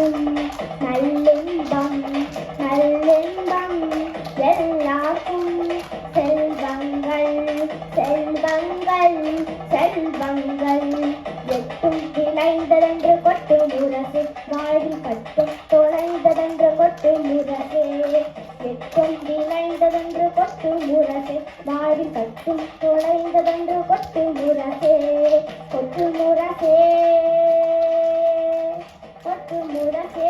எல்லாருக்கும் நல்லின்பம் நல்லின்பம் எல்லாருக்கும் செல்வங்கள் செல்வங்கள் செல்வங்கள். எட்டும் விளைந்ததென்று கொட்டு முரசு வாழ்வில் கட்டும் தொலைந்ததென்று கொட்டு முரசே. எட்டும் விளைந்ததென்று கொட்டு முரசு வாழ்வில் கட்டும் தொலைந்ததென்று கொட்டு முரசே. கொட்டு முரசே. கொட்டு முரசே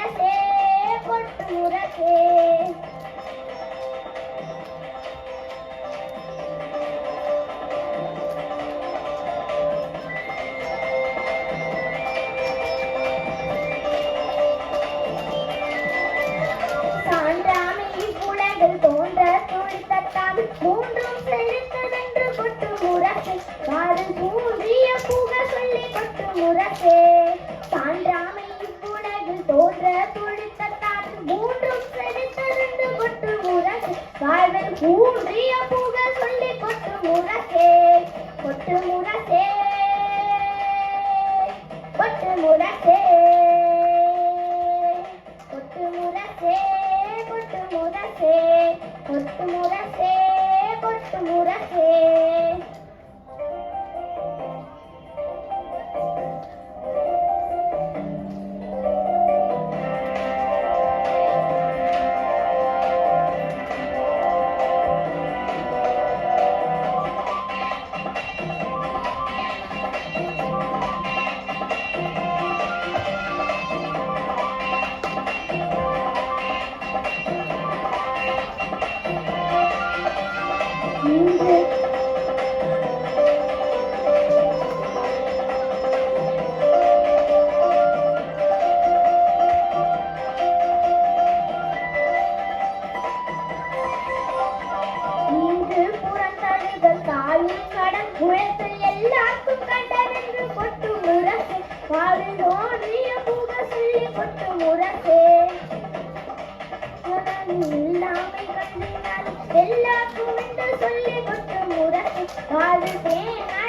முரசே கொட்டு முரசே. கொட்டு முரசே சான்றாமை இவ்வுலகில் மூன்றும் செழித்ததென்று கொட்டு முரசு. காதல் தூண்டிய புக சொல்லி கொட்டு முரசே. முரசு கூன்றிய தூண்டிய சொல்லி கொட்டு முரசே கொட்டு முரசே கொட்டு முரசே கொட்டு முரசே கொட்டு முரசே கொட்டு முரசே கொட்டு முரசே. Thank you. எல்லா குவிந்து சொல்லி கொட்டும் முறை தேனா